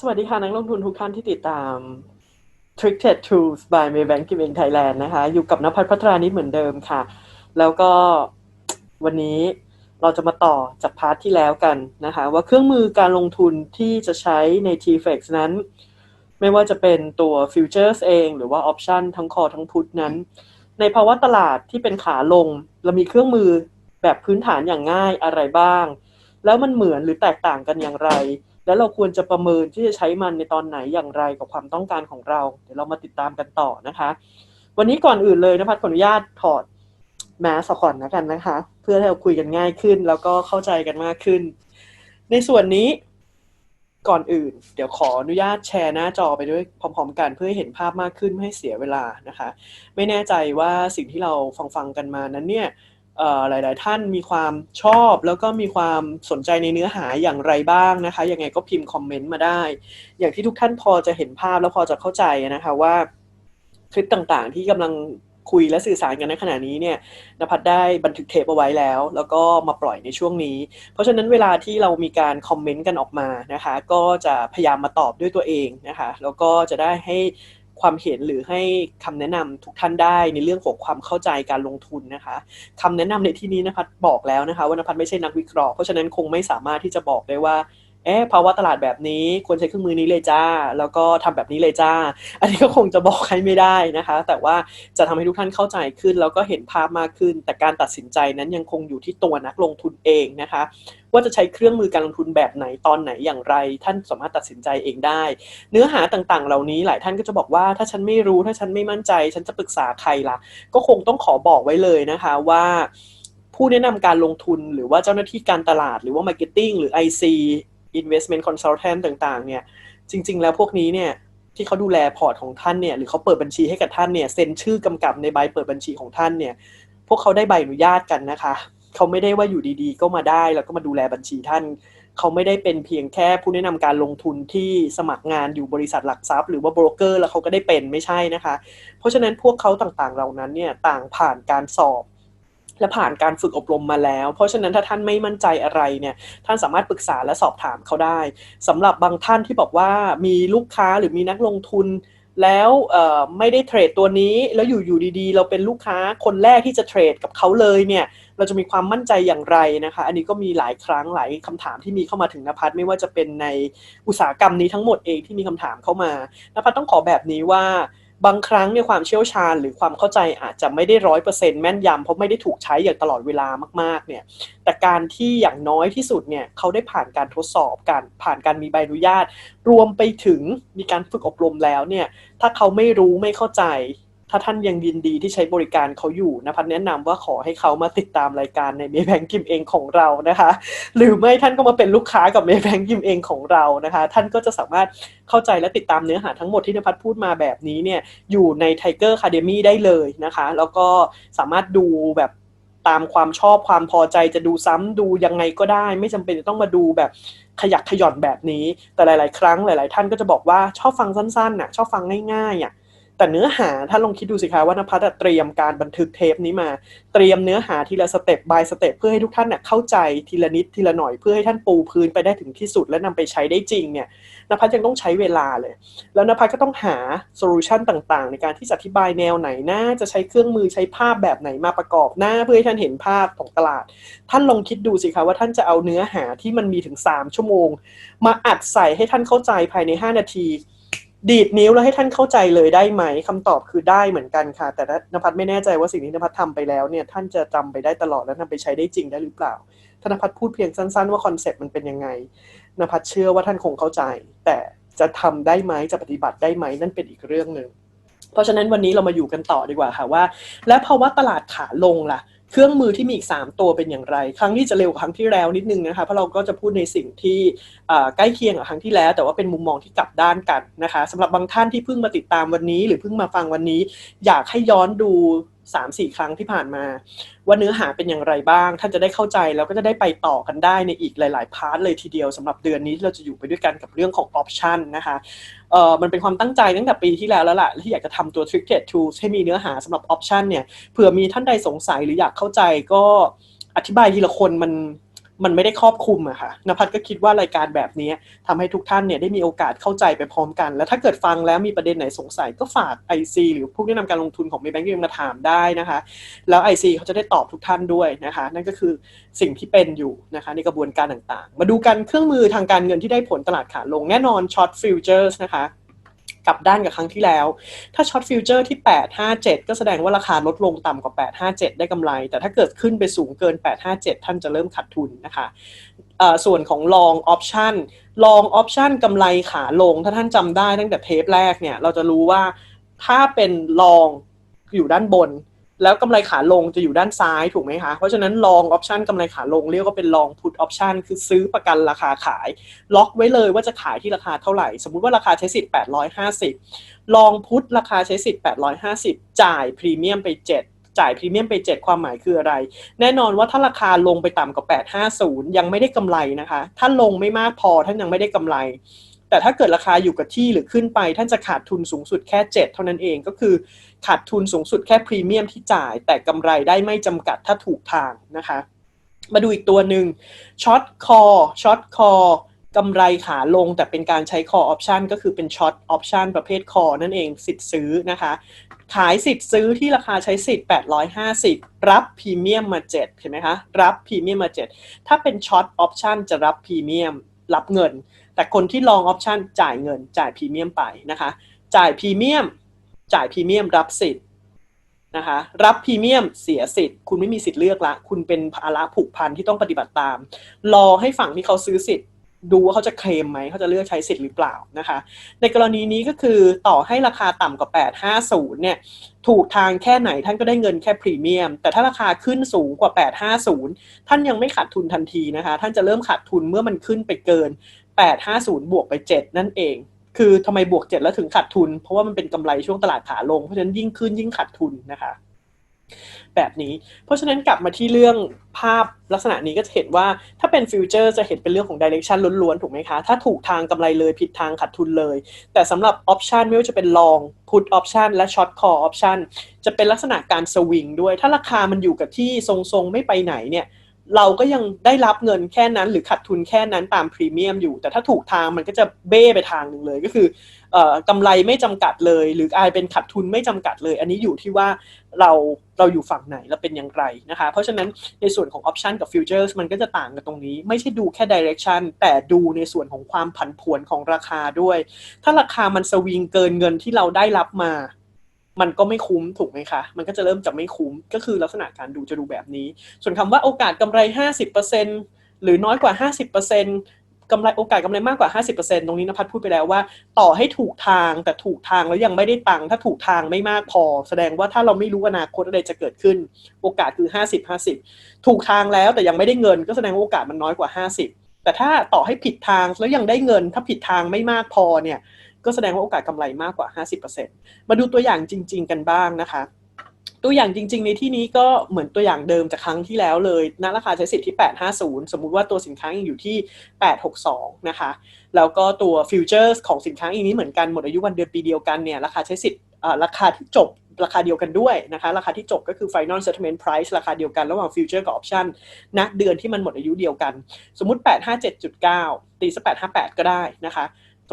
สวัสดีค่ะ นักลงทุนทุกท่านที่ติดตาม Tricked Tools by Maybank Kim Eng Thailand นะคะ อยู่กับนภัทรพัฒรานิเหมือนเดิมค่ะ แล้วก็วันนี้เราจะมาต่อจากพาร์ทที่แล้วกันนะคะ ว่าเครื่องมือการลงทุนที่จะใช้ใน TFX นั้น ไม่ว่าจะเป็นตัว Futures เอง หรือว่า Option ทั้งคอทั้งพุทนั้น ในภาวะตลาดที่เป็นขาลง เรามีเครื่องมือแบบพื้นฐานอย่างง่ายอะไรบ้าง แล้วมันเหมือนหรือแตกต่างกันอย่างไร แล้วเราควรจะประเมินที่จะใช้มันในตอนไหนอย่างไรกับความต้องการของเรา เดี๋ยวเรามาติดตามกันต่อนะคะ วันนี้ก่อนอื่นเลยนะคะขออนุญาตถอดแมสก่อนนะกันนะคะ เพื่อให้เราคุยกันง่ายขึ้น แล้วก็เข้าใจกันมากขึ้น ในส่วนนี้ก่อนอื่น เดี๋ยวขออนุญาตแชร์หน้าจอไปด้วยพร้อม ๆ กันเพื่อให้เห็นภาพมากขึ้นไม่ให้เสียเวลานะคะ ไม่แน่ใจว่าสิ่งที่เราฟังฟังกันมานั้นเนี่ย หลาย ๆ ท่านมีความชอบแล้วก็มีความสนใจในเนื้อหาอย่างไรบ้างนะคะ ยังไงก็พิมพ์คอมเมนต์มาได้ อย่างที่ทุกท่านพอจะเห็นภาพแล้วพอจะเข้าใจนะคะว่าคลิปต่างๆ ที่กำลังคุยและสื่อสารกันในขณะนี้เนี่ยนภัทรได้บันทึกเทปเอาไว้แล้ว แล้วก็มาปล่อยในช่วงนี้ เพราะฉะนั้นเวลาที่เรามีการคอมเมนต์กันออกมานะคะ ก็จะพยายามมาตอบด้วยตัวเองนะคะ แล้วก็จะได้ให้ ความเห็นหรือให้คำแนะนำทุกท่านได้ในเรื่องของความเข้าใจการลงทุนนะคะคำแนะนำในที่นี้นภัทรบอกแล้วนะคะว่านภัทรไม่ใช่นักวิเคราะห์เพราะฉะนั้นคงไม่สามารถที่จะบอกได้ว่าเอ๊ะภาวะตลาดแบบนี้ควรใช้เครื่องมือนี้เลยจ้า แล้วก็ทำแบบนี้เลยจ้า อันนี้ก็คงจะบอกให้ไม่ได้นะคะ แต่ว่าจะทำให้ทุกท่านเข้าใจขึ้น แล้วก็เห็นภาพมากขึ้น แต่การตัดสินใจนั้นยังคงอยู่ที่ตัวนักลงทุนเองนะคะ ว่าจะใช้เครื่องมือการลงทุนแบบไหนตอนไหนอย่างไร ท่านสามารถตัดสินใจเองได้ เนื้อหาต่างๆ เหล่านี้หลายท่านก็จะบอกว่าถ้าฉันไม่รู้ถ้าฉันไม่มั่นใจ ฉันจะปรึกษาใครล่ะ ก็คงต้องขอบอกไว้เลยนะคะว่าผู้แนะนำการลงทุนหรือว่าเจ้าหน้าที่การตลาดหรือว่า Marketing หรือ IC Investment Consultant ต่างๆ เนี่ย จริง ๆ แล้วพวกนี้เนี่ยที่เขาดูแลพอร์ตของท่านเนี่ยหรือเขาเปิดบัญชีให้กับท่านเนี่ยเซ็นชื่อกำกับในใบเปิดบัญชีของท่านเนี่ย พวกเขาได้ใบอนุญาตกันนะคะ เขาไม่ได้ว่าอยู่ดีๆ ก็มาได้แล้วก็มาดูแลบัญชีท่าน เขาไม่ได้เป็นเพียงแค่ผู้แนะนำการลงทุนที่สมัครงานอยู่บริษัทหลักทรัพย์ หรือว่าโบรกเกอร์แล้วเขาก็ได้เป็นไม่ใช่นะคะ เพราะฉะนั้นพวกเขาต่างๆ เหล่านั้นเนี่ยต่างผ่านการสอบและผ่านการฝึกอบรมมาแล้ว เพราะฉะนั้นถ้าท่านไม่มั่นใจอะไรเนี่ยท่านสามารถปรึกษาและสอบถามเขาได้สำหรับบางท่านที่บอกว่ามีลูกค้าหรือมีนักลงทุน แล้วไม่ได้เทรดตัวนี้แล้วอยู่อยู่ดีๆ เราเป็นลูกค้าคนแรกที่จะเทรดกับเขาเลยเนี่ย เราจะมีความมั่นใจอย่างไรนะคะ อันนี้ก็มีหลายครั้งหลายคำถามที่มีเข้ามาถึงนภัทไม่ว่าจะเป็นในอุตสาหกรรมนี้ทั้งหมดเองที่มีคำถามเข้ามานภัทต้องขอแบบนี้ว่าบางครั้งเนี่ยความเชี่ยวชาญหรือความเข้าใจอาจจะไม่ได้ร้อยเปอร์เซ็นต์แม่นยำเพราะไม่ได้ถูกใช้อย่างตลอดเวลามากๆเนี่ยแต่การที่อย่างน้อยที่สุดเนี่ยเขาได้ผ่านการทดสอบการผ่านการมีใบอนุญาต รวมไปถึงมีการฝึกอบรมแล้วเนี่ยถ้าเขาไม่รู้ไม่เข้าใจ ถ้าท่านยังยินดีที่ใช้บริการเขาอยู่นะพันแนะนำว่าขอให้เขามาติดตามรายการในเมย์แบงกิมเองของเรานะคะ หรือไม่ท่านก็มาเป็นลูกค้ากับเมย์แบงกิมเองของเรานะคะ ท่านก็จะสามารถเข้าใจและติดตามเนื้อหาทั้งหมดที่นภัทรพูดมาแบบนี้เนี่ยอยู่ใน Tiger Academy ได้เลยนะคะ แล้วก็สามารถดูแบบตามความชอบความพอใจจะดูซ้ำดูยังไงก็ได้ ไม่จำเป็นจะต้องมาดูแบบขยักขย่อนแบบนี้ แต่หลาย ๆ ครั้งหลาย ๆ ท่านก็จะบอกว่าชอบฟังสั้นๆน่ะชอบฟังง่ายๆอะ แต่เนื้อหาถ้าลองคิดดูสิคะว่านภัสเตรียมการบันทึกเทปนี้มา เตรียมเนื้อหาทีละสเต็ปบายสเต็ปเพื่อให้ทุกท่านเน่ยเข้าใจทีละนิดทีละหน่อยเพื่อให้ท่านปูพื้นไปได้ถึงที่สุดและนำไปใช้ได้จริงเนี่ยนภัสยังต้องใช้เวลาเลย แล้วนภัสก็ต้องหาโซลูชันต่างๆ ในการที่จะอธิบายแนวไหนน่าจะใช้เครื่องมือใช้ภาพแบบไหนมาประกอบหน้าเพื่อให้ท่านเห็นภาพของตลาด ท่านลองคิดดูสิคะว่าท่านจะเอาเนื้อหาที่มันมีถึง 3 ชั่วโมง มาอัดใส่ให้ท่านเข้าใจภายใน 5 นาที ดีดนิ้วแล้วให้ท่านเข้าใจเลยได้ไหมคำตอบคือได้เหมือนกันค่ะ แต่นภัทรไม่แน่ใจว่าสิ่งที่นภัทรทำไปแล้วเนี่ยท่านจะจำไปได้ตลอดและนำไปใช้ได้จริงได้หรือเปล่าธนภัทรพูดเพียงสั้นๆ ว่าคอนเซ็ปต์มันเป็นยังไงนภัทรเชื่อว่าท่านคงเข้าใจ แต่จะทำได้ไหมจะปฏิบัติได้ไหมนั่นเป็นอีกเรื่องหนึ่งเพราะฉะนั้นวันนี้เรามาอยู่กันต่อดีกว่าค่ะว่า และภาวะตลาดขาลงล่ะ เครื่องมือที่มีอีก 3 ตัวเป็นอย่างไร ครั้งที่จะเร็วกว่าครั้งที่แล้วนิดนึงนะคะเพราะเราก็จะพูดในสิ่งที่ใกล้เคียงกับครั้งที่แล้ว แต่ว่าเป็นมุมมองที่กลับด้านกันนะคะสำหรับบางท่านที่เพิ่งมาติดตามวันนี้ หรือเพิ่งมาฟังวันนี้ อยากให้ย้อนดู สามสี่ครั้งที่ผ่านมา ว่าเนื้อหาเป็นอย่างไรบ้าง ท่านจะได้เข้าใจแล้วก็จะได้ไปต่อกันได้ในอีกหลาย ๆ พาร์ทเลยทีเดียวสำหรับเดือนนี้ที่เราจะอยู่ไปด้วยกันกับเรื่องของออปชันนะคะเอ่อมันเป็นความตั้งใจตั้งแต่ปีที่แล้วแล้วล่ะที่อยากจะทำตัว t r i c k e t Tools ให้มีเนื้อหาสำหรับออปชันเนี่ยเผื่อมีท่านใดสงสัยหรืออยากเข้าใจก็อธิบายทีละคนมัน มันไม่ได้ครอบคลุมอะค่ะนภัสก็คิดว่ารายการแบบนี้ทำให้ทุกท่านเนี่ยได้มีโอกาสเข้าใจไปพร้อมกัน แล้วถ้าเกิดฟังแล้วมีประเด็นไหนสงสัยก็ฝาก IC หรือผู้แนะนำการลงทุนของ Maybank มาถามได้นะคะ แล้ว IC เขาจะได้ตอบทุกท่านด้วยนะคะ นั่นก็คือสิ่งที่เป็นอยู่นะคะในกระบวนการต่างๆ มาดูกันเครื่องมือทางการเงินที่ได้ผลตลาดขาลงแน่นอน Short Futures นะคะ กลับด้านกับครั้งที่แล้ว ถ้าช็อตฟิวเจอร์ที่ 857 ก็แสดงว่าราคาลดลงต่ำกว่า 857 ได้กำไร แต่ถ้าเกิดขึ้นไปสูงเกิน 857 ท่านจะเริ่มขาดทุนนะคะส่วนของลองออปชันลองออปชันกำไรขาลง ถ้าท่านจำได้ตั้งแต่เทปแรกเนี่ย เราจะรู้ว่าถ้าเป็นลองอยู่ด้านบน แล้วกำไรขาลงจะอยู่ด้านซ้ายถูกไหมคะ เพราะฉะนั้นลองออปชันกำไรขาลงเรียกว่าเป็นลองพุทออปชันคือซื้อประกันราคาขาย ล็อกไว้เลยว่าจะขายที่ราคาเท่าไหร่ สมมุติว่าราคาใช้สิทธิ์850 ลองพุทราคาใช้สิทธิ์850 จ่ายพรีเมียมไป 7จ่ายพรีเมียมไป 7 ความหมายคืออะไร แน่นอนว่าถ้าราคาลงไปต่ำกว่า 850 ยังไม่ได้กำไรนะคะ ถ้าลงไม่มากพอท่านยังไม่ได้กำไร แต่ถ้าเกิดราคาอยู่กับที่หรือขึ้นไป ท่านจะขาดทุนสูงสุดแค่ 7 เท่านั้นเองก็คือขาดทุนสูงสุดแค่พรีเมียมที่จ่าย แต่กำไรได้ไม่จำกัดถ้าถูกทางนะคะ มาดูอีกตัวหนึ่งช็อตคอช็อตคอกำไรขาลงแต่เป็นการใช้คอออปชันก็คือเป็นช็อตออปชันประเภทคอนั่นเองสิทธิ์ซื้อนะคะ ขายสิทธิ์ซื้อที่ราคาใช้สิทธิ์ 850 รับพรีเมียมมา 7 เห็นไหมคะ รับพรีเมียมมา 7 ถ้าเป็นช็อตออปชันจะรับพรีเมียมรับเงิน แต่คนที่ลองออปชันจ่ายเงินจ่ายพรีเมียมไปนะคะ จ่ายพรีเมียม จ่ายพรีเมียมรับสิทธิ์นะคะรับพรีเมียมเสียสิทธิ์ คุณไม่มีสิทธิ์เลือกละ คุณเป็นภาระผูกพันที่ต้องปฏิบัติตาม รอให้ฝั่งที่เขาซื้อสิทธิ์ ดูว่าเขาจะเคลมไหมเขาจะเลือกใช้สิทธิ์หรือเปล่านะคะ ในกรณีนี้ก็คือต่อให้ราคาต่ำกว่า 850 เนี่ยถูกทางแค่ไหนท่านก็ได้เงินแค่พรีเมียม แต่ถ้าราคาขึ้นสูงกว่า 850 ท่านยังไม่ขาดทุนทันทีนะคะ ท่านจะเริ่มขาดทุนเมื่อมันขึ้นไปเกิน 850 บวกไป 7 นั่นเอง คือทำไมบวก 7 แล้วถึงขาดทุน เพราะว่ามันเป็นกำไรช่วงตลาดขาลง เพราะฉะนั้นยิ่งขึ้นยิ่งขาดทุนนะคะ แบบนี้ เพราะฉะนั้นกลับมาที่เรื่องภาพลักษณะนี้ก็จะเห็นว่าถ้าเป็นฟิวเจอร์จะเห็นเป็นเรื่องของดิเรกชันล้วนๆ ถูกไหมคะ ถ้าถูกทางกำไรเลยผิดทางขาดทุนเลย แต่สำหรับออปชันไม่ว่าจะเป็นลองพุทออปชันและช็อตคอออปชันจะเป็นลักษณะการสวิงด้วย ถ้าราคามันอยู่กับที่ทรงๆไม่ไปไหนเนี่ย เราก็ยังได้รับเงินแค่นั้น หรือขาดทุนแค่นั้นตามพรีเมียมอยู่ แต่ถ้าถูกทางมันก็จะเบ้ไปทางหนึ่งเลยก็คือกำไรไม่จำกัดเลย หรืออาจเป็นขาดทุนไม่จำกัดเลย อันนี้อยู่ที่ว่าเราเราอยู่ฝั่งไหนเราเป็นอย่างไรนะคะ เพราะฉะนั้นในส่วนของออปชันกับฟิวเจอร์สมันก็จะต่างกันตรงนี้ ไม่ใช่ดูแค่ดิเรกชันแต่ดูในส่วนของความผันผวนของราคาด้วย ถ้าราคามันสวิงเกินเงินที่เราได้รับมา มันก็ไม่คุ้มถูกไหมคะ มันก็จะเริ่มจะไม่คุ้ม ก็คือลักษณะการดูจะดูแบบนี้ ส่วนคำว่าโอกาสกำไร 50%หรือน้อยกว่า 50%กำไรโอกาสกำไรมากกว่า 50%ตรงนี้นภัทรพูดไปแล้วว่า ต่อให้ถูกทางแต่ถูกทางแล้วยังไม่ได้ตังค์ถ้าถูกทางไม่มากพอ แสดงว่าถ้าเราไม่รู้อนาคตอะไรจะเกิดขึ้น โอกาสคือ 50-50 ถูกทางแล้วแต่ยังไม่ได้เงิน ก็แสดงว่าโอกาสมันน้อยกว่า 50แต่ถ้าต่อให้ผิดทางแล้วยังได้เงิน ถ้าผิดทางไม่มากพอเนี่ย ก็แสดงว่าโอกาสกำไรมากกว่า 50%มาดูตัวอย่างจริง ๆ กันบ้างนะคะ ตัวอย่างจริง ๆ ในที่นี้ก็เหมือนตัวอย่างเดิมจากครั้งที่แล้วเลยณราคาใช้สิทธิ์ที่ 850 สมมุติว่าตัวสินค้ายังอยู่ที่ 862 นะคะ แล้วก็ตัวฟิวเจอร์สของสินค้าอีกนี้เหมือนกันหมดอายุวันเดือนปีเดียวกันเนี่ยราคาใช้สิทธิ์ราคาที่จบราคาเดียวกันด้วยนะคะ ราคาที่จบก็คือ final settlement price ราคาเดียวกันระหว่างฟิวเจอร์กับออปชันณเดือนที่มันหมดอายุเดียวกัน สมมุติ 857.9 ตีสัก858 ก็ได้นะคะ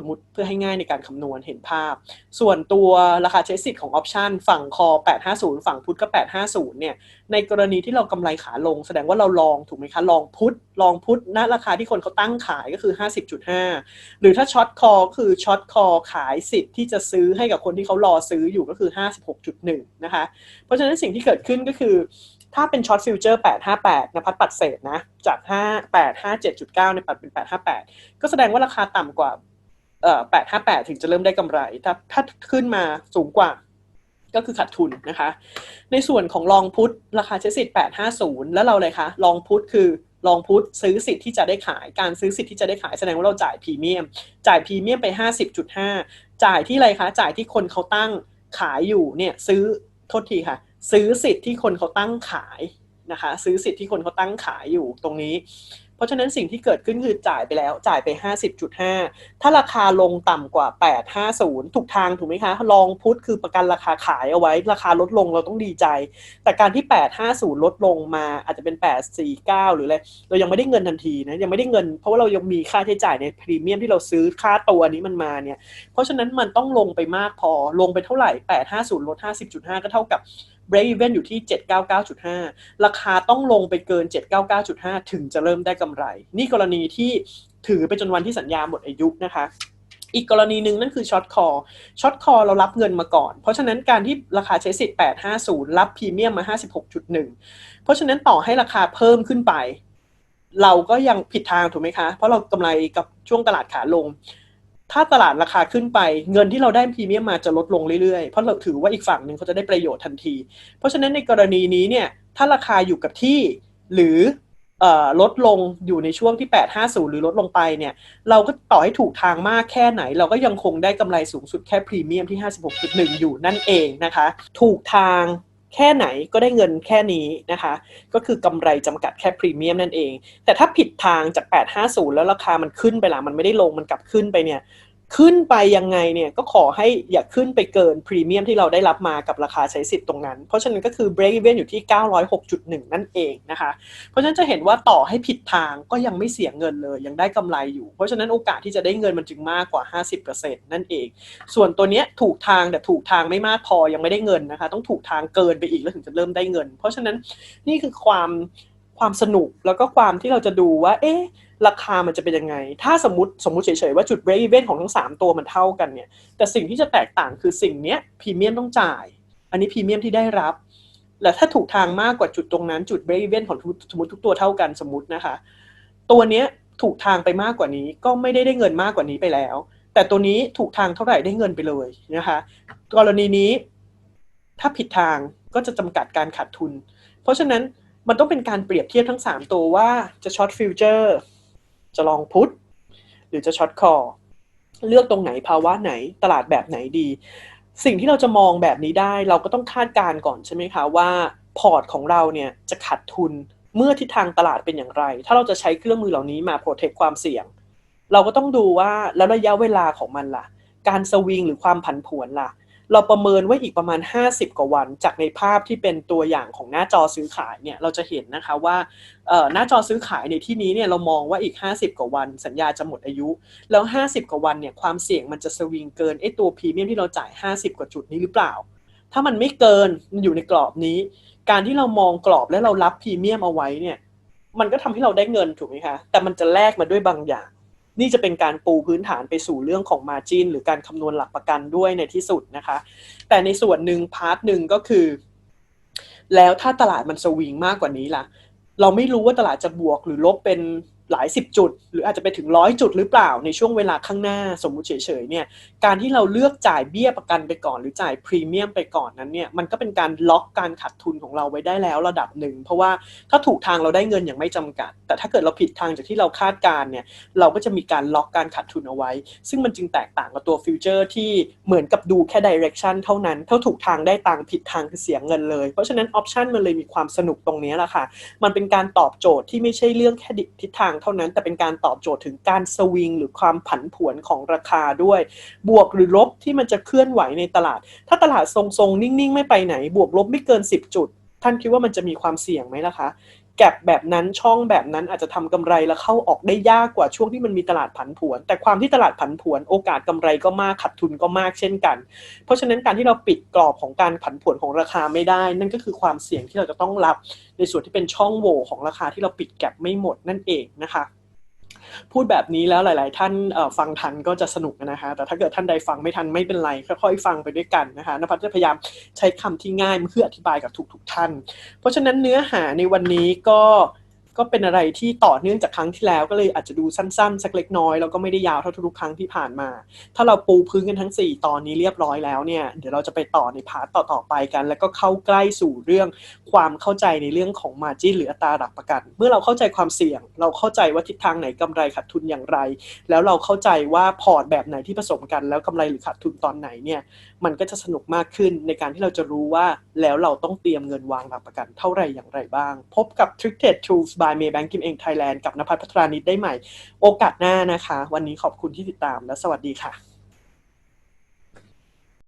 สมมติเพื่อให้ง่ายในการคำนวณเห็นภาพ ส่วนตัวราคาใช้สิทธิ์ของออปชันฝั่งคอ 850 ฝั่งพุทก็ 850 เนี่ย ในกรณีที่เรากำไรขาลง แสดงว่าเราลองถูกไหมคะ ลองพุทลองพุทณราคาที่คนเขาตั้งขายก็คือ 50.5 หรือถ้าช็อตคอคือช็อตคอขายสิทธิ์ที่จะซื้อให้กับคนที่เขารอซื้ออยู่ก็คือ 56.1 นะคะ เพราะฉะนั้นสิ่งที่เกิดขึ้นก็คือถ้าเป็นช็อตฟิวเจอร์ 858 นะพัดปัดเศษนะ จาก 5857.9 ในปัดเป็น 858 ก็แสดงว่าราคาต่ำกว่า แปดห้าแปดถึงจะเริ่มได้กำไร ถ้าถ้าขึ้นมาสูงกว่าก็คือขาดทุนนะคะ ในส่วนของลองพุทราคาใช้สิทธิ์แปดห้าศูนย์แล้วเราเลยคะลองพุทคือลองพุทซื้อสิทธิ์ที่จะได้ขาย การซื้อสิทธิ์ที่จะได้ขายแสดงว่าเราจ่ายพรีเมียม จ่ายพรีเมียมไปห้าสิบจุดห้าจ่ายที่อะไรคะ จ่ายที่คนเขาตั้งขายอยู่เนี่ยซื้อโทษทีค่ะ ซื้อสิทธิ์ที่คนเขาตั้งขายนะคะ ซื้อสิทธิ์ที่คนเขาตั้งขายอยู่ตรงนี้ ราะฉะนั้นสิ่งที่เกิดขึ้นคือจ่ายไปแล้วจ่ายไป 50.5 ถ้าราคาลงต่ำกว่า 850 ถูกทางถูกไหมคะ ลองพุทคือประกันราคาขายเอาไว้ ราคาลดลงเราต้องดีใจ แต่การที่ 850 ลดลงมาอาจจะเป็น 849 หรืออะไร เรายังไม่ได้เงินทันทีนะยังไม่ได้เงิน เพราะว่าเรายังมีค่าใช้จ่ายในพรีเมียมที่เราซื้อค่าตัวนี้มันมาเนี่ยเพราะฉะนั้นมันต้องลงไปมากพอลงไปเท่าไหร่ 850 ลด 50.5 ก็เท่ากับ break even อยู่ที่ 799.5 ราคาต้องลงไปเกิน 799.5 ถึงจะเริ่มได้กำไร นี่กรณีที่ถือไปจนวันที่สัญญาหมดอายุนะคะอีกกรณีหนึ่งนั่นคือช็อตคอช็อตคอเรารับเงินมาก่อน เพราะฉะนั้นการที่ราคาใช้สิทธิ์ 850 รับพรีเมียมมา 56.1 เพราะฉะนั้นต่อให้ราคาเพิ่มขึ้นไป เราก็ยังผิดทางถูกไหมคะ เพราะเรากำไรกับช่วงตลาดขาลง ถ้าตลาดราคาขึ้นไปเงินที่เราได้พรีเมียมมาจะลดลงเรื่อยๆ เพราะเราถือว่าอีกฝั่งหนึ่งเขาจะได้ประโยชน์ทันที เพราะฉะนั้นในกรณีนี้เนี่ยถ้าราคาอยู่กับที่หรือลดลงอยู่ในช่วงที่ 850 หรือลดลงไปเนี่ยเราก็ต่อให้ถูกทางมากแค่ไหน เราก็ยังคงได้กำไรสูงสุดแค่พรีเมียมที่ 56.1 อยู่นั่นเองนะคะ ถูกทาง แค่ไหนก็ได้เงินแค่นี้นะคะ ก็คือกำไรจำกัดแค่พรีเมียมนั่นเอง แต่ถ้าผิดทางจาก 850 แล้วราคามันขึ้นไปละมันไม่ได้ลงมันกลับขึ้นไปเนี่ย ขึ้นไปยังไงเนี่ยก็ขอให้อย่าขึ้นไปเกินพรีเมียมที่เราได้รับมากับราคาใช้สิทธิ์ตรงนั้น เพราะฉะนั้นก็คือ break even อยู่ที่ 906.1 นั่นเองนะคะ เพราะฉะนั้นจะเห็นว่าต่อให้ผิดทางก็ยังไม่เสียเงินเลย ยังได้กำไรอยู่ เพราะฉะนั้นโอกาสที่จะได้เงินมันจึงมากกว่า 50%นั่นเอง ส่วนตัวเนี้ยถูกทางแต่ถูกทางไม่มากพอยังไม่ได้เงินนะคะ ต้องถูกทางเกินไปอีกแล้วถึงจะเริ่มได้เงิน เพราะฉะนั้นนี่คือความความสนุกแล้วก็ความที่เราจะดูว่า เอ๊ะ ราคามันจะเป็นยังไง ถ้าสมมติสมมติเฉยๆว่าจุด break even ของทั้ง 3 ตัวมันเท่ากันเนี่ย แต่สิ่งที่จะแตกต่างคือสิ่งเนี้ยพรีเมียมต้องจ่าย อันนี้พรีเมียมที่ได้รับ และถ้าถูกทางมากกว่าจุดตรงนั้นจุด break even ของสมมติทุกตัวเท่ากันสมมตินะคะ ตัวเนี้ยถูกทางไปมากกว่านี้ก็ไม่ได้ได้เงินมากกว่านี้ไปแล้ว แต่ตัวนี้ถูกทางเท่าไหร่ได้เงินไปเลยนะคะ กรณีนี้ถ้าผิดทางก็จะจำกัดการขาดทุน เพราะฉะนั้นมันต้องเป็นการเปรียบเทียบทั้ง 3 ตัวว่าจะช็อตฟิวเจอร์ จะลองพุทหรือจะช็อตคอเลือกตรงไหนภาวะไหนตลาดแบบไหนดี สิ่งที่เราจะมองแบบนี้ได้ เราก็ต้องคาดการก่อนใช่ไหมคะว่าพอร์ตของเราเนี่ยจะขาดทุนเมื่อทิศทางตลาดเป็นอย่างไร ถ้าเราจะใช้เครื่องมือเหล่านี้มาโปรเทคความเสี่ยง เราก็ต้องดูว่าแล้วระยะเวลาของมันล่ะ การสวิงหรือความผันผวนล่ะ เราประเมินไว้อีกประมาณ 50 กว่าวัน จากในภาพที่เป็นตัวอย่างของหน้าจอซื้อขายเนี่ยเราจะเห็นนะคะว่าหน้าจอซื้อขายในที่นี้เนี่ยเรามองว่าอีก 50 กว่าวัน สัญญาจะหมดอายุ แล้ว 50 กว่าวันเนี่ยความเสี่ยงมันจะสวิงเกินไอ้ตัวพรีเมียมที่เราจ่าย 50 กว่าจุดนี้หรือเปล่า ถ้ามันไม่เกินมันอยู่ในกรอบนี้ การที่เรามองกรอบและเรารับพรีเมียมเอาไว้เนี่ยมันก็ทำให้เราได้เงินถูกไหมคะแต่มันจะแลกมาด้วยบางอย่าง นี่จะเป็นการปูพื้นฐานไปสู่เรื่องของ Margin หรือการคำนวณหลักประกันด้วยในที่สุดนะคะ แต่ในส่วนหนึ่งพาร์ทหนึ่งก็คือ แล้วถ้าตลาดมันสวิงมากกว่านี้ล่ะ เราไม่รู้ว่าตลาดจะบวกหรือลบเป็น หลายสิบจุด หรืออาจจะไปถึงร้อยจุดหรือเปล่าในช่วงเวลาข้างหน้าสมมุติเฉยๆเนี่ยการที่เราเลือกจ่ายเบี้ยประกันไปก่อน หรือจ่ายพรีเมียมไปก่อนนั้นเนี่ยมันก็เป็นการล็อกการขาดทุนของเราไว้ได้แล้วระดับหนึ่ง เพราะว่าถ้าถูกทางเราได้เงินอย่างไม่จำกัด แต่ถ้าเกิดเราผิดทางจากที่เราคาดการเนี่ยเราก็จะมีการล็อกการขาดทุนเอาไว้ ซึ่งมันจึงแตกต่างกับตัวฟิวเจอร์ที่เหมือนกับดูแค่ดิเรกชันเท่านั้นถ้าถูกทางได้ตังผิดทางคือเสียเงินเลย เพราะฉะนั้นออปชันมันเลยมีความสนุกตรงนี้แหละค่ะมันเป็นการตอบโจทย์ที่ไม่ใช่เรื่องแค่ทิศทางเท่านั้น แต่เป็นการตอบโจทย์ถึงการสวิงหรือความผันผวนของราคาด้วย บวกหรือลบที่มันจะเคลื่อนไหวในตลาด ถ้าตลาดทรงๆ นิ่งๆ ไม่ไปไหน บวกลบไม่เกิน 10 จุด ท่านคิดว่ามันจะมีความเสี่ยงไหมล่ะคะ แก็บแบบนั้นช่องแบบนั้นอาจจะทำกำไรแล้วเข้าออกได้ยากกว่าช่วงที่มันมีตลาดผันผวน แต่ความที่ตลาดผันผวน โอกาสกำไรก็มากขาดทุนก็มากเช่นกัน เพราะฉะนั้นการที่เราปิดกรอบของการผันผวนของราคาไม่ได้ นั่นก็คือความเสี่ยงที่เราจะต้องรับ ในส่วนที่เป็นช่องโหว่ของราคาที่เราปิดแก็บไม่หมดนั่นเองนะคะ พูดแบบนี้แล้วหลาย ๆ ท่านฟังทันก็จะสนุกนะคะ แต่ถ้าเกิดท่านใดฟังไม่ทันไม่เป็นไร ค่อย ๆ ฟังไปด้วยกันนะคะนภัสจะพยายามใช้คำที่ง่ายเพื่ออธิบายกับทุก ๆ ท่าน เพราะฉะนั้นเนื้อหาในวันนี้ก็ ก็เป็นอะไรที่ต่อเนื่องจากครั้งที่แล้วก็เลยอาจจะดูสั้นๆ สักเล็กน้อยแล้วก็ไม่ได้ยาวเท่าทุกครั้งที่ผ่านมา ถ้าเราปูพื้นกันทั้ง 4 ตอนนี้เรียบร้อยแล้วเนี่ยเดี๋ยวเราจะไปต่อในพาร์ตต่อๆไปกัน แล้วก็เข้าใกล้สู่เรื่องความเข้าใจในเรื่องของมาจิ้นหรืออัตราหลักประกัน เมื่อเราเข้าใจความเสี่ยง เราเข้าใจว่าทิศทางไหนกำไรขาดทุนอย่างไร แล้วเราเข้าใจว่าพอร์ตแบบไหนที่ผสมกัน แล้วกำไรหรือขาดทุนตอนไหนเนี่ยมันก็จะสนุกมากขึ้นในการที่เราจะรู้ว่าแล้วเราต้องเตรียมเงินวางหลักประกันเท่าไรอย่างไรบ้าง พบกับ Trick Tools by Maybank กิมเองไทยแลนด์กับนภัทรพัทรานิดได้ใหม่ โอกาสหน้านะคะ วันนี้ขอบคุณที่ติดตามและสวัสดีค่ะ